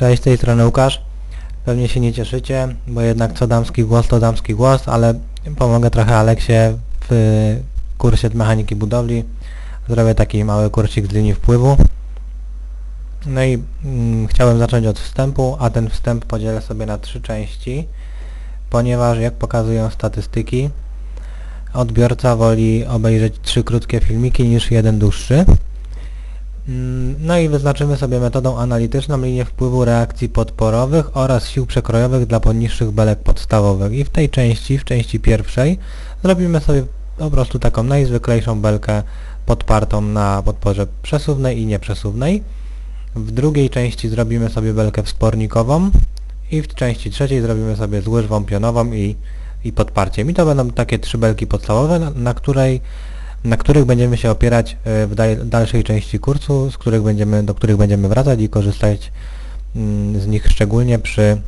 Cześć, z tej strony Łukasz. Pewnie się nie cieszycie, bo jednak co damski głos to damski głos, ale pomogę trochę Aleksie w kursie mechaniki budowli. Zrobię taki mały kursik z linii wpływu. No i mm, chciałem zacząć od wstępu, a ten wstęp podzielę sobie na trzy części, ponieważ jak pokazują statystyki, odbiorca woli obejrzeć trzy krótkie filmiki niż jeden dłuższy. Mm, No i wyznaczymy sobie metodą analityczną linię wpływu reakcji podporowych oraz sił przekrojowych dla podniższych belek podstawowych. I w tej części, w części pierwszej, zrobimy sobie po prostu taką najzwyklejszą belkę podpartą na podporze przesuwnej i nieprzesuwnej. W drugiej części zrobimy sobie belkę wspornikową i w części trzeciej zrobimy sobie z łyżwą pionową i, i podparciem. I to będą takie trzy belki podstawowe, na, na której na których będziemy się opierać e, w dal- dalszej części kursu, z których będziemy, do których będziemy wracać i korzystać mm, z nich szczególnie przy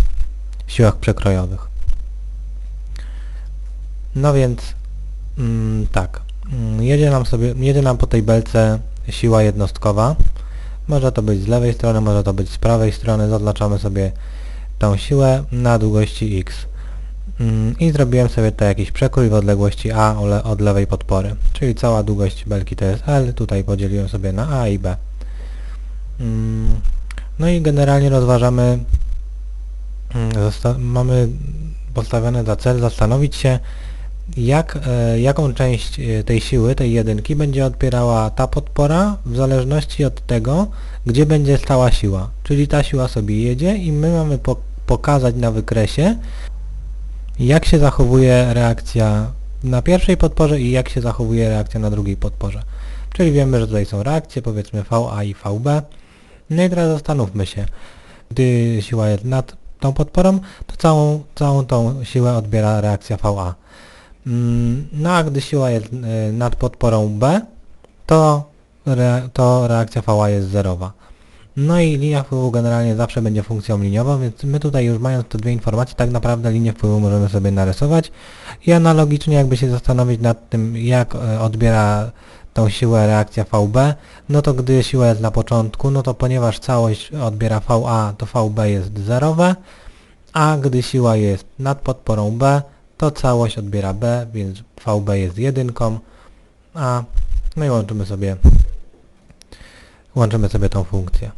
siłach przekrojowych. No więc mm, tak, mm, jedzie nam sobie, jedzie nam po tej belce siła jednostkowa. Może to być z lewej strony, może to być z prawej strony. Zaznaczamy sobie tą siłę na długości x. Mm, I zrobiłem sobie tutaj jakiś przekrój w odległości A od lewej podpory. Czyli cała długość belki to jest L, tutaj podzieliłem sobie na A i B. Mm, No i generalnie rozważamy, mm, mamy postawione za cel zastanowić się, jak, e, jaką część e, tej siły, tej jedynki będzie odpierała ta podpora w zależności od tego, gdzie będzie stała siła. Czyli ta siła sobie jedzie i my mamy po pokazać na wykresie, jak się zachowuje reakcja na pierwszej podporze i jak się zachowuje reakcja na drugiej podporze. Czyli wiemy, że tutaj są reakcje, powiedzmy VA i VB. No i teraz zastanówmy się, gdy siła jest nad tą podporą, to całą, całą tą siłę odbiera reakcja VA. Mm, No a gdy siła jest e, nad podporą B, to, re, to reakcja VA jest zerowa. No i linia wpływu generalnie zawsze będzie funkcją liniową, więc my tutaj już mając te dwie informacje, tak naprawdę linię wpływu możemy sobie narysować i analogicznie jakby się zastanowić nad tym, jak e, odbiera tą siłę reakcja VB, no to gdy siła jest na początku, no to ponieważ całość odbiera VA, to VB jest zerowe, a gdy siła jest nad podporą B, to całość odbiera B, więc VB jest jedynką, a no i łączymy sobie łączymy sobie tą funkcję.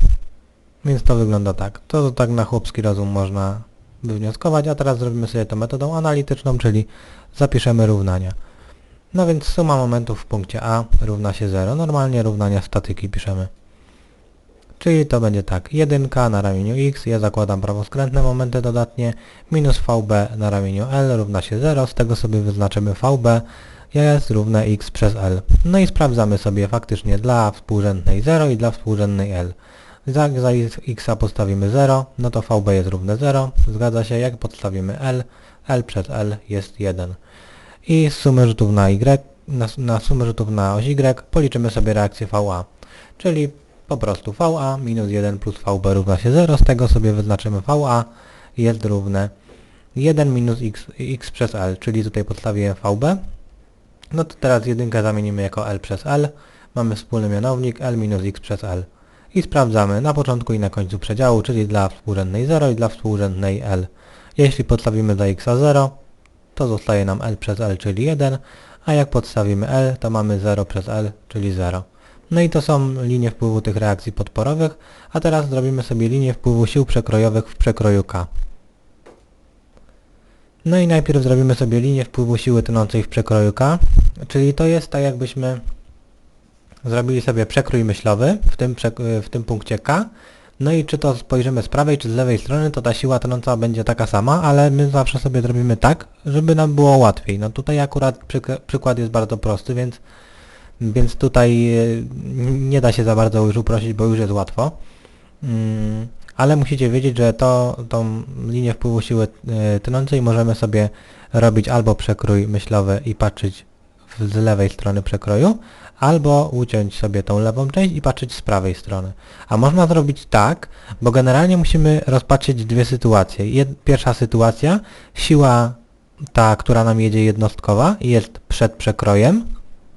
Więc to wygląda tak. To, tak na chłopski rozum można wywnioskować, a teraz zrobimy sobie to metodą analityczną, czyli zapiszemy równania. No więc suma momentów w punkcie A równa się 0. Normalnie równania statyki piszemy. Czyli to będzie tak, 1 na ramieniu x, ja zakładam prawoskrętne momenty dodatnie, minus VB na ramieniu L równa się 0, z tego sobie wyznaczymy VB, jest równe x przez L. No i sprawdzamy sobie faktycznie dla współrzędnej 0 i dla współrzędnej L. Za, za x postawimy 0, no to VB jest równe 0, zgadza się, jak podstawimy L, L przez L jest 1. I z sumy rzutów na y, na, na sumę rzutów na oś y policzymy sobie reakcję VA, czyli po prostu VA minus 1 plus VB równa się 0, z tego sobie wyznaczymy VA jest równe 1 minus x, x przez L, czyli tutaj podstawię VB, no to teraz jedynkę zamienimy jako L przez L. Mamy wspólny mianownik L minus x przez L. I sprawdzamy na początku i na końcu przedziału, czyli dla współrzędnej 0 i dla współrzędnej L. Jeśli podstawimy za x 0, to zostaje nam L przez L, czyli 1, a jak podstawimy L, to mamy 0 przez L, czyli 0. No i to są linie wpływu tych reakcji podporowych, a teraz zrobimy sobie linię wpływu sił przekrojowych w przekroju K. No i najpierw zrobimy sobie linię wpływu siły tnącej w przekroju K, czyli to jest tak jakbyśmy zrobili sobie przekrój myślowy w tym, przek- w tym punkcie K, no i czy to spojrzymy z prawej czy z lewej strony, to ta siła tnąca będzie taka sama, ale my zawsze sobie zrobimy tak, żeby nam było łatwiej. No tutaj akurat przyk- przykład jest bardzo prosty, więc, więc tutaj e, nie da się za bardzo już uprościć, bo już jest łatwo. Mm, ale musicie wiedzieć, że to, tą linię wpływu siły e, tnącej możemy sobie robić albo przekrój myślowy i patrzeć z lewej strony przekroju, albo uciąć sobie tą lewą część i patrzeć z prawej strony. A można zrobić tak, bo generalnie musimy rozpatrzeć dwie sytuacje. Jed, pierwsza sytuacja, siła ta, która nam jedzie jednostkowa jest przed przekrojem,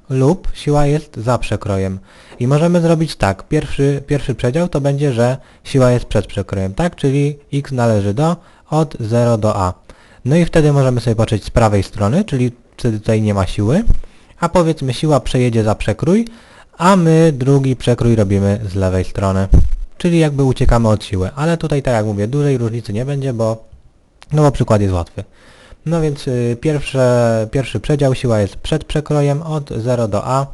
lub siła jest za przekrojem. I możemy zrobić tak, pierwszy, pierwszy przedział to będzie, że siła jest przed przekrojem, tak? Czyli x należy do od 0 do a. No i wtedy możemy sobie patrzeć z prawej strony, czyli wtedy tutaj nie ma siły, a powiedzmy siła przejedzie za przekrój, a my drugi przekrój robimy z lewej strony. Czyli jakby uciekamy od siły, ale tutaj tak jak mówię, dużej różnicy nie będzie, bo no bo przykład jest łatwy. No więc y, pierwsze, pierwszy przedział siła jest przed przekrojem od 0 do a,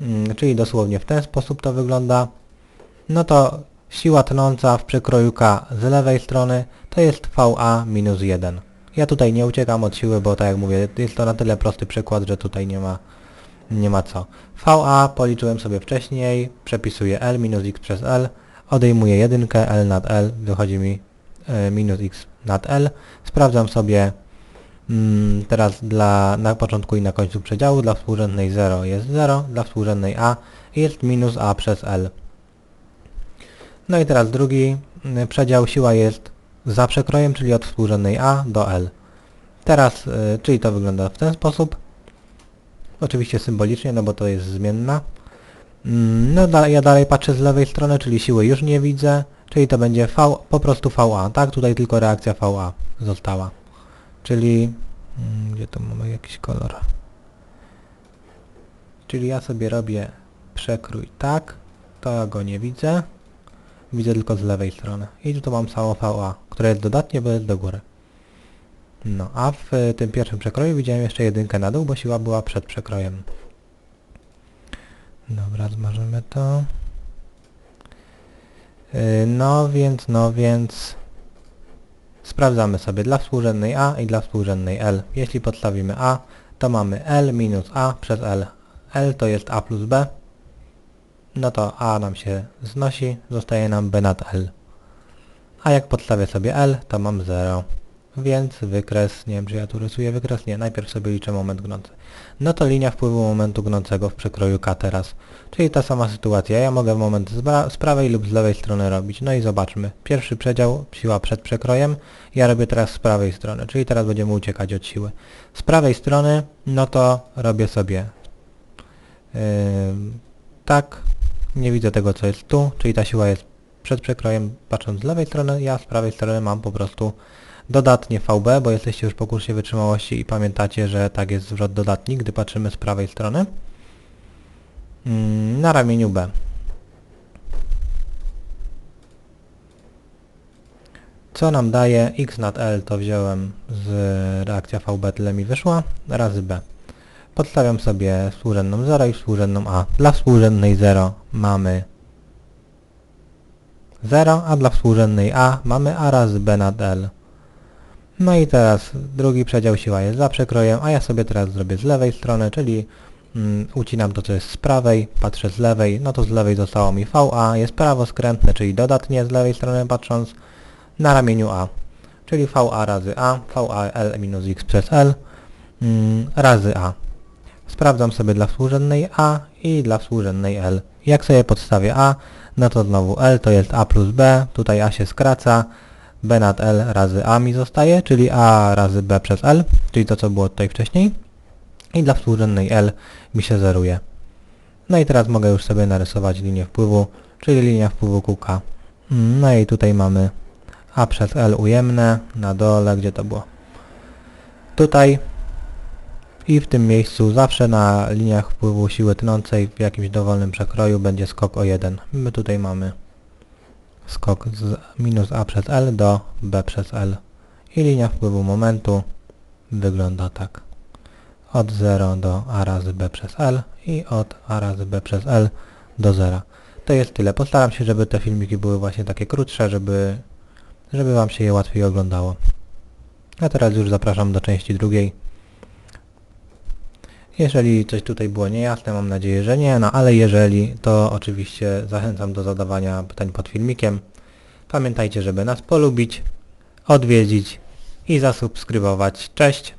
mm, czyli dosłownie w ten sposób to wygląda. No to siła tnąca w przekroju K z lewej strony to jest VA minus 1. Ja tutaj nie uciekam od siły, bo tak jak mówię, jest to na tyle prosty przykład, że tutaj nie ma, nie ma co. VA policzyłem sobie wcześniej, przepisuję L minus x przez L, odejmuję jedynkę, L nad L, wychodzi mi e, minus x nad L. Sprawdzam sobie mm, teraz dla, na początku i na końcu przedziału, dla współrzędnej 0 jest 0, dla współrzędnej A jest minus A przez L. No i teraz drugi mm, przedział, siła jest za przekrojem, czyli od współrzędnej A do L. Teraz, y, czyli to wygląda w ten sposób. Oczywiście symbolicznie, no bo to jest zmienna. Mm, No da, ja dalej patrzę z lewej strony, czyli siły już nie widzę, czyli to będzie V, po prostu VA, tak? Tutaj tylko reakcja VA została. Czyli... mm, Gdzie tu mamy jakiś kolor? Czyli ja sobie robię przekrój tak, to ja go nie widzę. Widzę tylko z lewej strony. I tu mam samo VA, które jest dodatnie, bo jest do góry. No, a w y, tym pierwszym przekroju widziałem jeszcze jedynkę na dół, bo siła była przed przekrojem. Dobra, zmarzymy to. Yy, No więc, no więc... Sprawdzamy sobie dla współrzędnej A i dla współrzędnej L. Jeśli podstawimy A, to mamy L minus A przez L. L to jest A plus B. No to A nam się znosi, zostaje nam B nad L. A jak podstawię sobie L, to mam 0. Więc wykres, nie wiem czy ja tu rysuję wykres, nie, najpierw sobie liczę moment gnący. No to linia wpływu momentu gnącego w przekroju K teraz. Czyli ta sama sytuacja, ja mogę moment z, z prawej lub z lewej strony robić. No i zobaczmy. Pierwszy przedział, siła przed przekrojem, ja robię teraz z prawej strony, czyli teraz będziemy uciekać od siły. Z prawej strony, no to robię sobie yy, tak, nie widzę tego co jest tu, czyli ta siła jest przed przekrojem, patrząc z lewej strony, ja z prawej strony mam po prostu dodatnie VB, bo jesteście już po kursie wytrzymałości i pamiętacie, że tak jest zwrot dodatni, gdy patrzymy z prawej strony. Mm, Na ramieniu B. Co nam daje x nad L to wziąłem z reakcja VB, tyle mi wyszła, razy B. Podstawiam sobie współrzędną 0 i współrzędną A. Dla współrzędnej 0 mamy 0, a dla współrzędnej A mamy A razy B nad L. No i teraz drugi przedział siła jest za przekrojem, a ja sobie teraz zrobię z lewej strony, czyli mm, ucinam to co jest z prawej, patrzę z lewej, no to z lewej zostało mi VA, jest prawo skrętne, czyli dodatnie z lewej strony patrząc na ramieniu A, czyli VA razy A, VA L minus X przez L mm, razy A. Sprawdzam sobie dla współrzędnej A i dla współrzędnej L. Jak sobie podstawię A, no to znowu L to jest A plus B, tutaj A się skraca, B nad L razy A mi zostaje, czyli A razy B przez L, czyli to co było tutaj wcześniej. I dla współrzędnej L mi się zeruje. No i teraz mogę już sobie narysować linię wpływu, czyli linia wpływu. Mm, No i tutaj mamy A przez L ujemne, na dole, gdzie to było? Tutaj i w tym miejscu zawsze na liniach wpływu siły tnącej w jakimś dowolnym przekroju będzie skok o 1. My tutaj mamy skok z minus A przez L do B przez L. I linia wpływu momentu wygląda tak. Od 0 do A razy B przez L i od A razy B przez L do 0. To jest tyle. Postaram się, żeby te filmiki były właśnie takie krótsze, żeby, żeby Wam się je łatwiej oglądało. A teraz już zapraszam do części drugiej. Jeżeli coś tutaj było niejasne, mam nadzieję, że nie, no ale jeżeli, to oczywiście zachęcam do zadawania pytań pod filmikiem. Pamiętajcie, żeby nas polubić, odwiedzić i zasubskrybować. Cześć!